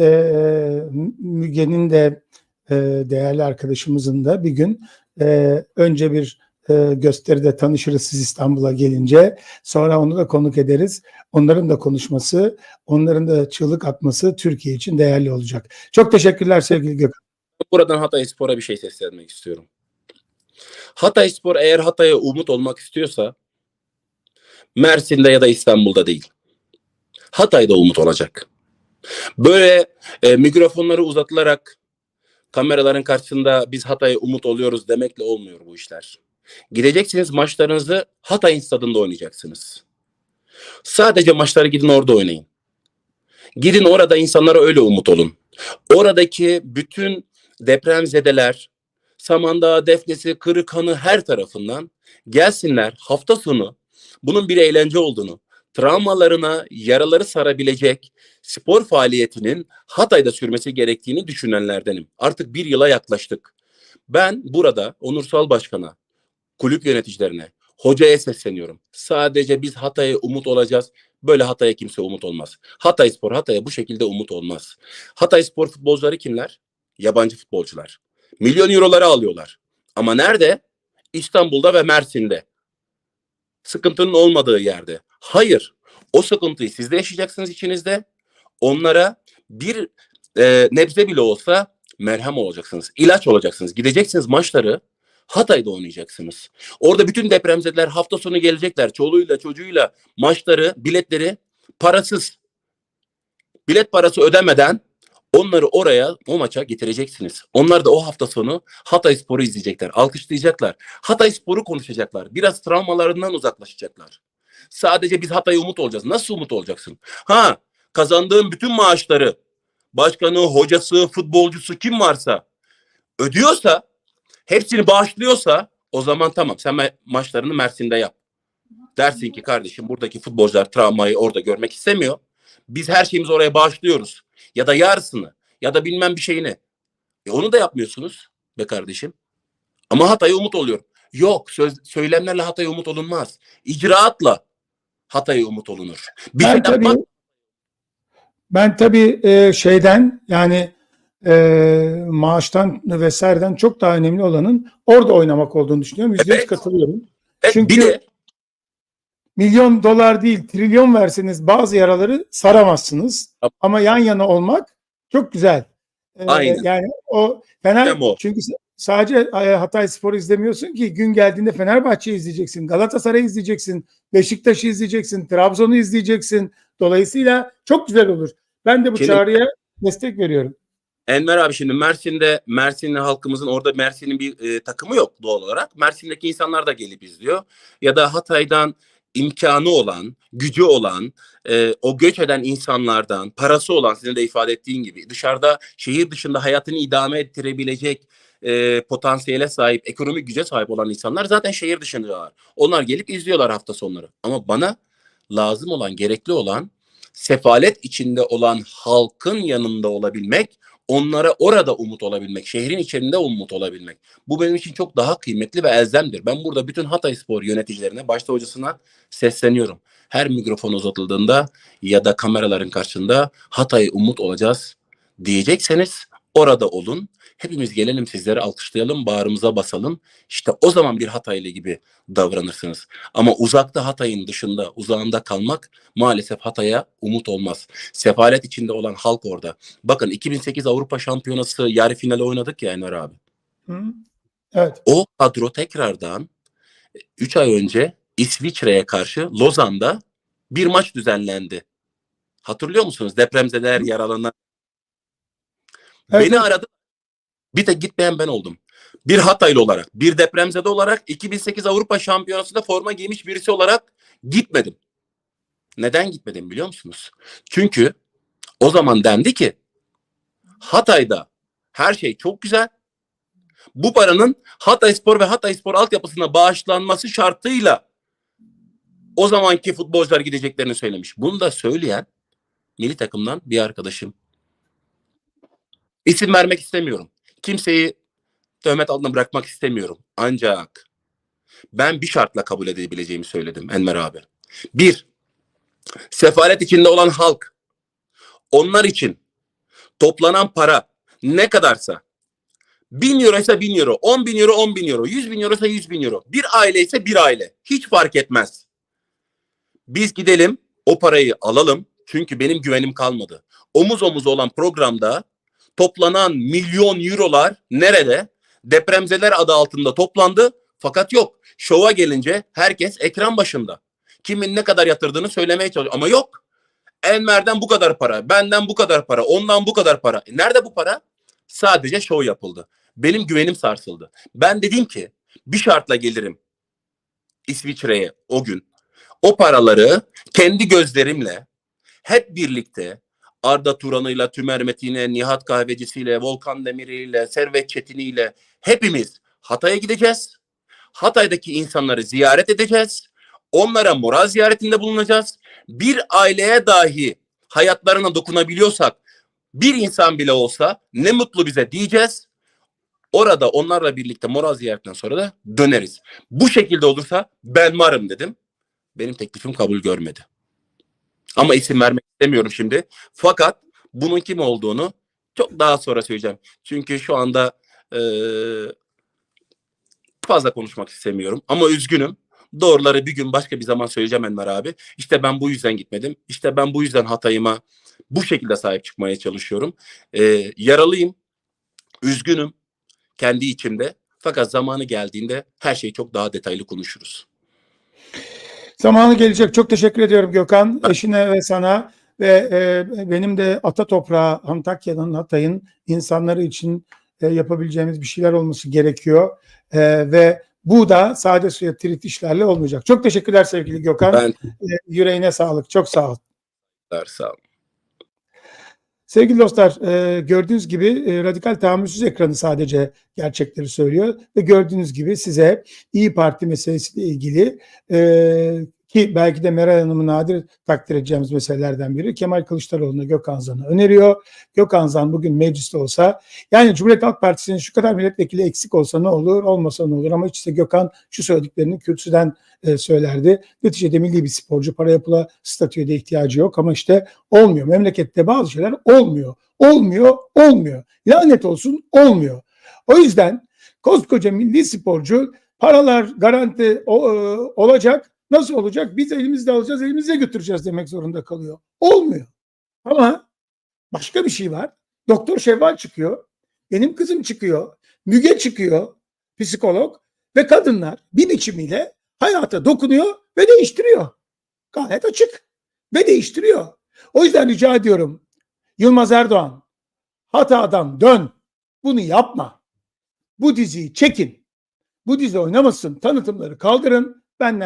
e, Müge'nin de e, değerli arkadaşımızın da bir gün e, önce bir e, gösteride tanışırız siz İstanbul'a gelince. Sonra onu da konuk ederiz. Onların da konuşması, onların da çığlık atması Türkiye için değerli olacak. Çok teşekkürler sevgili Gökhan. Buradan Hatay Spor'a bir şey seslenmek istiyorum. Hatay Spor eğer Hatay'a umut olmak istiyorsa Mersin'de ya da İstanbul'da değil. Hatay'da umut olacak. Böyle e, mikrofonları uzatılarak kameraların karşısında biz Hatay'a umut oluyoruz demekle olmuyor bu işler. Gideceksiniz maçlarınızı Hatay stadında oynayacaksınız. Sadece maçları gidin orada oynayın. Gidin orada insanlara öyle umut olun. Oradaki bütün depremzedeler, Samandağ, Defnesi, Kırıkhanı her tarafından gelsinler hafta sonu bunun bir eğlence olduğunu, travmalarına yaraları sarabilecek spor faaliyetinin Hatay'da sürmesi gerektiğini düşünenlerdenim. Artık bir yıla yaklaştık. Ben burada Onursal Başkan'a, kulüp yöneticilerine, hocaya sesleniyorum. Sadece biz Hatay'a umut olacağız. Böyle Hatay'a kimse umut olmaz. Hatay Spor Hatay'a bu şekilde umut olmaz. Hatay Spor futbolcuları kimler? Yabancı futbolcular. Milyon euroları alıyorlar. Ama nerede? İstanbul'da ve Mersin'de. Sıkıntının olmadığı yerde. Hayır. O sıkıntıyı siz de yaşayacaksınız içinizde. Onlara bir e, nebze bile olsa merhem olacaksınız. ilaç olacaksınız. Gideceksiniz maçları Hatay'da oynayacaksınız. Orada bütün depremzedeler hafta sonu gelecekler. Çoluğuyla çocuğuyla maçları, biletleri parasız. Bilet parası ödemeden onları oraya o maça getireceksiniz. Onlar da o hafta sonu Hatay Spor'u izleyecekler, alkışlayacaklar. Hatay Spor'u konuşacaklar. Biraz travmalarından uzaklaşacaklar. Sadece biz Hatay'a umut olacağız. Nasıl umut olacaksın? Ha, kazandığın bütün maaşları başkanı, hocası, futbolcusu kim varsa ödüyorsa, hepsini bağışlıyorsa o zaman tamam sen ma- maçlarını Mersin'de yap. Dersin ki kardeşim buradaki futbolcular travmayı orada görmek istemiyor. Biz her şeyimizi oraya bağışlıyoruz. Ya da yarısını ya da bilmem bir şeyini. E onu da yapmıyorsunuz be kardeşim. Ama Hatay'a umut oluyorum. Yok söz, söylemlerle Hatay'a umut olunmaz. İcraatla Hatay'a umut olunur. Bir Ben şey tabii ben tabii e, şeyden yani e, maaştan vesaireden çok daha önemli olanın orada oynamak olduğunu düşünüyorum. Yüzde yüz Evet. katılıyorum. E, Çünkü bir de milyon dolar değil trilyon verseniz bazı yaraları saramazsınız. Tamam. Ama yan yana olmak çok güzel. Ee, Aynen. Yani o Fener o. çünkü sadece e, Hatay Spor'u izlemiyorsun ki gün geldiğinde Fenerbahçe'yi izleyeceksin, Galatasaray'ı izleyeceksin, Beşiktaş'ı izleyeceksin, Trabzon'u izleyeceksin. Dolayısıyla çok güzel olur. Ben de bu Şimdi- çağrıya destek veriyorum. Enver abi şimdi Mersin'de Mersinli halkımızın orada Mersin'in bir e, takımı yok doğal olarak. Mersin'deki insanlar da gelip izliyor. Ya da Hatay'dan imkanı olan, gücü olan, e, o göç eden insanlardan, parası olan sizin de ifade ettiğin gibi dışarıda şehir dışında hayatını idame ettirebilecek e, potansiyele sahip, ekonomik güce sahip olan insanlar zaten şehir dışındalar. Onlar gelip izliyorlar hafta sonları. Ama bana lazım olan, gerekli olan sefalet içinde olan halkın yanında olabilmek, onlara orada umut olabilmek, şehrin içerisinde umut olabilmek. Bu benim için çok daha kıymetli ve elzemdir. Ben burada bütün Hatay Spor yöneticilerine, başta hocasına sesleniyorum. Her mikrofon uzatıldığında ya da kameraların karşısında Hatay'a umut olacağız diyecekseniz orada olun. Hepimiz gelelim sizleri alkışlayalım, bağrımıza basalım. İşte o zaman bir Hataylı gibi davranırsınız. Ama uzakta Hatay'ın dışında, uzağında kalmak maalesef Hatay'a umut olmaz. Sefalet içinde olan halk orada. Bakın 2008 Avrupa Şampiyonası yarı finali oynadık ya Enver abi. Hı? Evet. O kadro tekrardan 3 ay önce İsviçre'ye karşı Lozan'da bir maç düzenlendi. Hatırlıyor musunuz? Depremzedeler, yaralanan. Evet, Beni aradı. Bir tek gitmeyen ben oldum. Bir Hataylı olarak, bir depremzede olarak 2008 Avrupa Şampiyonası'nda forma giymiş birisi olarak gitmedim. Neden gitmedim biliyor musunuz? Çünkü o zaman dendi ki Hatay'da her şey çok güzel. Bu paranın Hatay Spor ve Hatay Spor altyapısına bağışlanması şartıyla o zamanki futbolcular gideceklerini söylemiş. Bunu da söyleyen milli takımdan bir arkadaşım. İsim vermek istemiyorum. Kimseyi töhmet altına bırakmak istemiyorum. Ancak ben bir şartla kabul edebileceğimi söyledim Enver abi. Bir, sefalet içinde olan halk onlar için toplanan para ne kadarsa 1000 euro ise 1000 euro, 10 bin euro 10 bin euro, 100 bin euro ise 100 bin euro. Bir aile ise bir aile. Hiç fark etmez. Biz gidelim o parayı alalım. Çünkü benim güvenim kalmadı. Omuz omuz olan programda toplanan milyon eurolar nerede? Depremzeler adı altında toplandı. Fakat yok. Şova gelince herkes ekran başında. Kimin ne kadar yatırdığını söylemeye çalışıyor. Ama yok. Enver'den bu kadar para, benden bu kadar para, ondan bu kadar para. E nerede bu para? Sadece şov yapıldı. Benim güvenim sarsıldı. Ben dedim ki bir şartla gelirim İsviçre'ye o gün. O paraları kendi gözlerimle hep birlikte Arda Turan'ıyla, Tümer Metin'e, Nihat Kahvecisi'yle, Volkan Demir'iyle, Servet Çetin'iyle hepimiz Hatay'a gideceğiz. Hatay'daki insanları ziyaret edeceğiz. Onlara moral ziyaretinde bulunacağız. Bir aileye dahi hayatlarına dokunabiliyorsak bir insan bile olsa ne mutlu bize diyeceğiz. Orada onlarla birlikte moral ziyaretinden sonra da döneriz. Bu şekilde olursa ben varım dedim. Benim teklifim kabul görmedi. Ama isim vermek istemiyorum şimdi. Fakat bunun kim olduğunu çok daha sonra söyleyeceğim. Çünkü şu anda eee, fazla konuşmak istemiyorum. Ama üzgünüm. Doğruları bir gün başka bir zaman söyleyeceğim Enver abi. İşte ben bu yüzden gitmedim. İşte ben bu yüzden Hatay'ıma bu şekilde sahip çıkmaya çalışıyorum. Eee, yaralıyım. Üzgünüm. Kendi içimde. Fakat zamanı geldiğinde her şeyi çok daha detaylı konuşuruz. Zamanı gelecek. Çok teşekkür ediyorum Gökhan. Eşine ve sana ve e, benim de ata toprağı Antakya'nın, Hatay'ın insanları için e, yapabileceğimiz bir şeyler olması gerekiyor. E, ve bu da sade suya trit işlerle olmayacak. Çok teşekkürler sevgili Gökhan. Ben E, yüreğine sağlık. Çok sağ ol. sağ olun. Sevgili dostlar, e, gördüğünüz gibi e, radikal tahammülsüz ekranı sadece gerçekleri söylüyor ve gördüğünüz gibi size İyi Parti meselesiyle ilgili e, ki belki de Meral Hanım'ı nadir takdir edeceğimiz meselelerden biri Kemal Kılıçdaroğlu'na Gökhan Zan'ı öneriyor. Gökhan Zan bugün mecliste olsa yani Cumhuriyet Halk Partisi'nin şu kadar milletvekili eksik olsa ne olur olmasa ne olur ama işte Gökhan şu söylediklerini kürsüden e, söylerdi. Neticede milli bir sporcu paraya pula statüye de ihtiyacı yok ama işte olmuyor. Memlekette bazı şeyler olmuyor. Olmuyor, olmuyor. Lanet olsun olmuyor. O yüzden koskoca milli sporcu paralar garanti o- e, olacak. Nasıl olacak? Biz elimizde alacağız, elimizde götüreceğiz demek zorunda kalıyor. Olmuyor. Ama başka bir şey var. Doktor Şevval çıkıyor. Benim kızım çıkıyor. Müge çıkıyor. Psikolog. Ve kadınlar bir biçimiyle hayata dokunuyor ve değiştiriyor. Gayet açık. Ve değiştiriyor. O yüzden rica ediyorum. Yılmaz Erdoğan, hatadan dön. Bunu yapma. Bu diziyi çekin. Bu dizi oynamasın. Tanıtımları kaldırın. Benden